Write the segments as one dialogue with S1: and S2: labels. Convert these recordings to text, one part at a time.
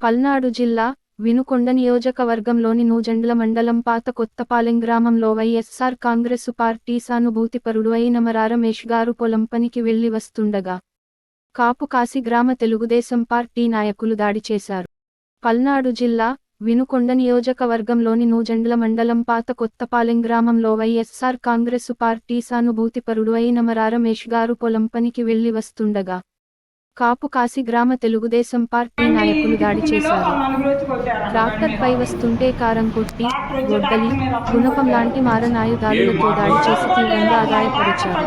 S1: పల్నాడు జిల్లా వినుకొండ నియోజకవర్గంలోని నూజెండ్ల మండలం పాత కొత్తపాలెం గ్రామంలో వైఎస్సార్ కాంగ్రెసు పార్టీ సానుభూతిపరుడు అయిన మరారమేష్ గారు పొలం పనికి వెళ్ళి వస్తుండగా కాపు కాసి గ్రామ తెలుగుదేశం పార్టీ నాయకులు దాడి చేశారు. పల్నాడు జిల్లా వినుకొండ నియోజకవర్గంలోని నూజెండ్ల మండలం పాత కొత్తపాలెం గ్రామంలో వైఎస్సార్ కాంగ్రెసు పార్టీ సానుభూతిపరుడు అయిన మరారమేష్ గారు పొలం పనికి వెళ్ళి వస్తుండగా కాపు కాసి గ్రామ తెలుగుదేశం పార్టీ నాయకులు దాడి చేశారు. ట్రాక్టర్పై వస్తుంటే కారం కొట్టి గొడ్డలి గుణపం లాంటి మారణాయుధాలులతో దాడి చేసి తీవ్రంగా గాయపరిచారు.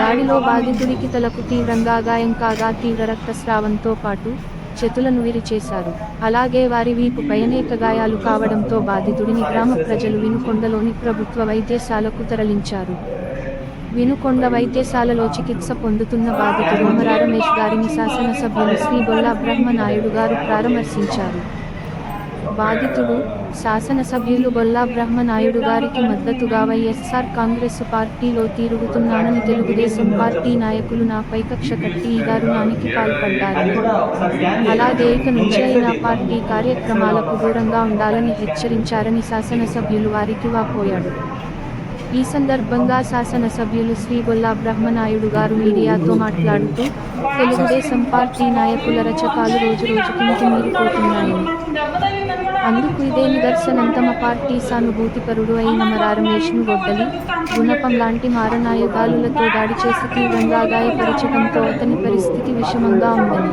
S1: దాడిలో బాధితుడికి తలకు తీవ్రంగా గాయం కాగా తీవ్ర రక్తస్రావంతో పాటు చేతులను విరిచేశారు అలాగే వారి వీపుపై అనేక గాయాలు కావడంతో బాధితుడిని గ్రామ ప్రజలు వినుకొండలోని ప్రభుత్వ వైద్యశాలకు తరలించారు. వినుకొండ వైద్యశాలలో చికిత్స పొందుతున్న బాధితుడు అమరా రమేష్ గారిని శాసనసభ్యులు శ్రీ బొల్లా బ్రహ్మనాయుడు గారు పరామర్శించారు. బాధితుడు శాసనసభ్యులు బొల్లా బ్రహ్మనాయుడు గారికి మద్దతుగా వైఎస్ఆర్ కాంగ్రెస్ పార్టీలో తిరుగుతున్నానని తెలుగుదేశం పార్టీ నాయకులు నాపై కక్ష కట్టి ఈ దారుణానికి పాల్పడ్డారు. అలాగే ఇక నుంచి అయినా పార్టీ కార్యక్రమాలకు దూరంగా ఉండాలని హెచ్చరించారని శాసనసభ్యులు వారికి వాపోయాడు ఈ సందర్భంగా శాసనసభ్యులు శ్రీ గొల్లా బ్రహ్మనాయుడు గారు మీడియాతో మాట్లాడుతూ తెలుగుదేశం పార్టీ నాయకుల రచకాలు రోజు రోజుకి మితిమీరిపోతున్నాయని అందుకు ఇదే నిదర్శనం తమ పార్టీ సానుభూతిపరుడు అయిన మరారమేష్ను గొడ్డలి గుణపం లాంటి మారణాయుధాలులతో దాడి చేసి తీవ్రంగా గాయపరచడంతో అతని పరిస్థితి విషమంగా ఉందని.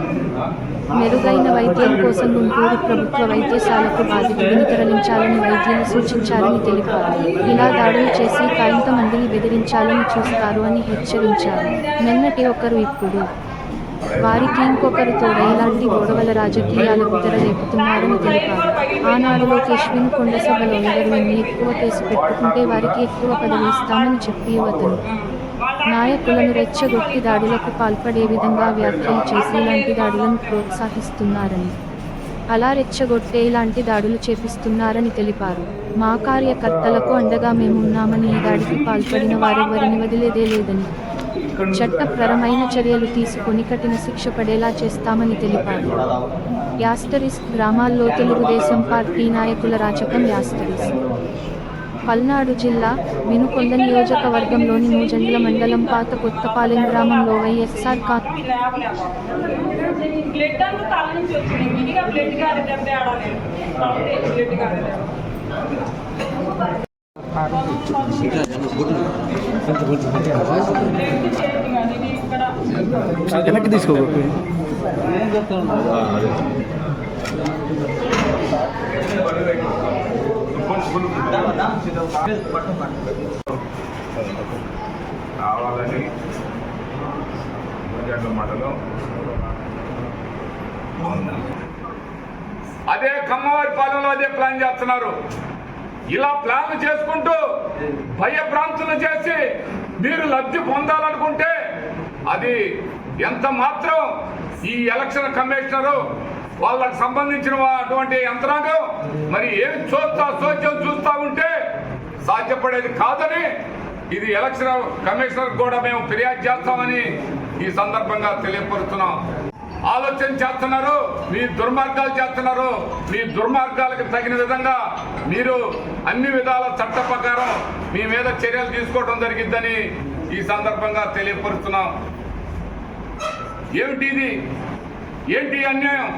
S1: మెరుగైన వైద్యం కోసం గుంటూరు ప్రభుత్వ వైద్యశాలకు బాధితుడిని తరలించాలని వైద్యులు సూచించారని తెలిపారు. ఇలా దాడులు చేసి కాయంత మందిని బెదిరించాలని చూస్తారు అని హెచ్చరించారు. నిన్నటి ఒకరు ఇప్పుడు. వారికి ఇంకొకరితో ఇలాంటి గొడవల రాజకీయాలకు తెరలేపుతున్నారని తెలిపారు. ఆనాడు లోకేష్విన్ వినుకొండ సభలో ఎవరు ఎక్కువ కేసు పెట్టుకుంటే వారికి ఎక్కువ పదవి ఇస్తామని చెప్పి అతను నాయకులను రెచ్చగొట్టి దాడులకు పాల్పడే విధంగా వ్యాఖ్యలు చేసి ఇలాంటి దాడులను ప్రోత్సహిస్తున్నారని. అలా రెచ్చగొట్టే ఇలాంటి దాడులు చేపిస్తున్నారని తెలిపారు. మా కార్యకర్తలకు అండగా మేమున్నామని ఈ దాడికి పాల్పడిన వారెవరిని వదిలేదే లేదని. చట్టపరమైన చర్యలు తీసుకొని కఠిన శిక్ష పడేలా చేస్తామని తెలిపారు. యాస్టరిస్ గ్రామాల్లో తెలుగుదేశం పార్టీ నాయకుల రాచకం యాస్టరిస్ పల్నాడు జిల్లా వినుకొండ నియోజకవర్గంలోని నూజెండ్ల మండలం పాత కొత్తపాలెం గ్రామంలో వైఎస్ఆర్ కా
S2: అంతా
S3: కావాలని గంటల అదే కమ్మవారి పాలనలో అదే ప్లాన్ చేస్తున్నారు. ఇలా ప్లాన్ చేసుకుంటూ భయభ్రాంతులు చేసి మీరు లబ్ధి పొందాలనుకుంటే అది ఎంత మాత్రం ఈ ఎలక్షన్ కమిషనరు వాళ్ళకు సంబంధించిన అటువంటి యంత్రాంగం. మరి ఏం చూస్తా సోచ్యం చూస్తా ఉంటే సాధ్యపడేది కాదని ఇది ఎలక్షన్ కమిషనర్ కూడా మేము ఫిర్యాదు చేస్తామని ఈ సందర్భంగా తెలియపరుస్తున్నాం. ఆలోచన చేస్తున్నారు మీ దుర్మార్గాలు చేస్తున్నారు. మీ దుర్మార్గాలకు తగిన విధంగా మీరు అన్ని విధాల చట్ట ప్రకారం మీ మీద చర్యలు తీసుకోవడం జరిగిద్దని ఈ సందర్భంగా తెలియపరుస్తున్నాం. ఏమిటి ఇది? ఏంటి అన్యాయం?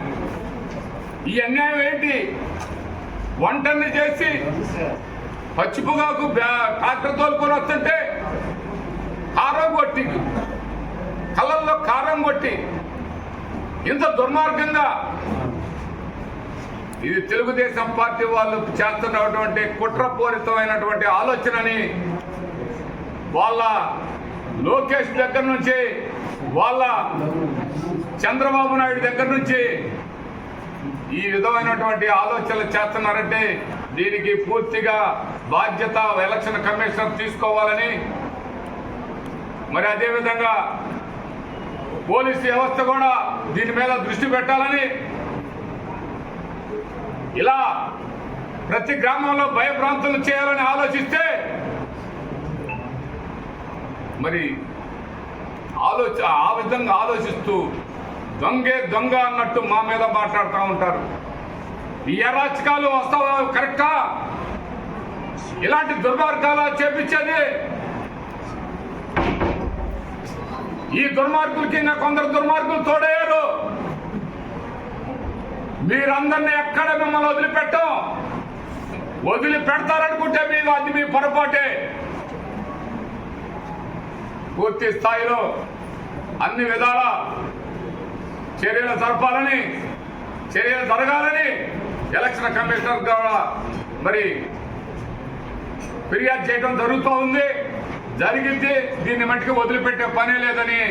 S3: ఈ అన్యాయం ఏంటి? వంటల్ని చేసి పచ్చిపుగాకు బ్యా- ట్రాక్టర్ తోలుకొని వస్తుంటే కారం కొట్టి కళ్ళల్లో కారం కొట్టి ఇంత దుర్మార్గంగా ఇది తెలుగుదేశం పార్టీ వాళ్ళు చేస్తున్నటువంటి కుట్రపూరితమైనటువంటి ఆలోచనని వాళ్ళ లోకేష్ దగ్గర నుంచి వాళ్ళ చంద్రబాబు నాయుడు దగ్గర నుంచి ఈ విధమైనటువంటి ఆలోచనలు చేస్తున్నారంటే దీనికి పూర్తిగా బాధ్యత ఎలక్షన్ కమిషనర్ తీసుకోవాలని. మరి అదేవిధంగా పోలీసు వ్యవస్థ కూడా దీని మీద దృష్టి పెట్టాలని. ఇలా ప్రతి గ్రామంలో భయభ్రాంతులు చేయాలని ఆలోచిస్తే మరి ఆలోచ ఆ విధంగా ఆలోచిస్తూ దొంగే దొంగ అన్నట్టు మా మీద మాట్లాడుతూ ఉంటారు. ఈ అరాచకాలు వస్తావా? కరెక్టా? ఇలాంటి దుర్మార్గాలు చేపించేది ఈ దుర్మార్గులకి నా కొందరు దుర్మార్గులు తోడయ్యారు. మీరందరినీ ఎక్కడ మిమ్మల్ని వదిలిపెట్టాం? వదిలి పెడతారనుకుంటే మీరు అది మీ పొరపాటే. పూర్తి స్థాయిలో అన్ని విధాల చర్యలు జరపాలని చర్యలు జరగాలని ఎలక్షన్ కమిషనర్ ద్వారా మరి ఫిర్యాదు చేయడం జరుగుతూ ఉంది. జరిగింది దీన్ని మట్టికి వదిలిపెట్టే పనే లేదని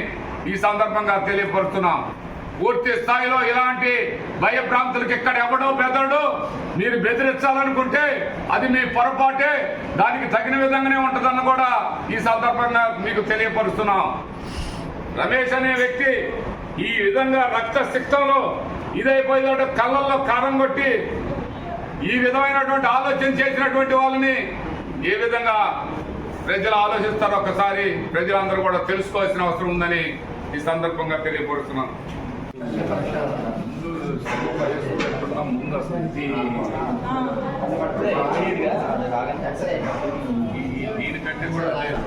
S3: ఈ సందర్భంగా తెలియపరుస్తున్నాం. పూర్తి స్థాయిలో ఇలాంటి భయభ్రాంతులకు ఎక్కడ ఎవడో బెదడు మీరు బెదిరించాలనుకుంటే అది మీ పొరపాటే దానికి తగిన విధంగానే ఉంటుందని కూడా ఈ సందర్భంగా మీకు తెలియపరుస్తున్నాం. రమేష్ అనే వ్యక్తి ఈ విధంగా రక్త సిక్తంలో ఇదైపోయినట్టు కళ్ళల్లో కారం కొట్టి ఈ విధమైనటువంటి ఆలోచన చేసినటువంటి వాళ్ళని ఏ విధంగా ప్రజలు ఆలోచిస్తారో ఒకసారి ప్రజలందరూ కూడా తెలుసుకోవాల్సిన అవసరం ఉందని ఈ సందర్భంగా తెలియపరుస్తున్నాను. ముందు అసలు ఇది దీనికంటే కూడా లేదు.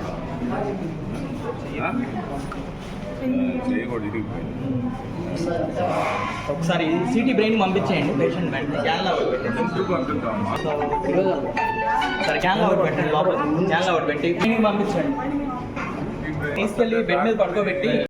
S4: ఒకసారి సిటీ బ్రెయిన్ పంపించేయండి పేషెంట్ వెంటనే క్యాన్లో ఒకటి పెట్టండి. సరే క్యాన్లో ఒకటి పెట్టండి లోపల. క్యాన్లో ఒకటి పెట్టి పంపించండి. తీసుకెళ్ళి బెడ్ మీద పడుకోబెట్టి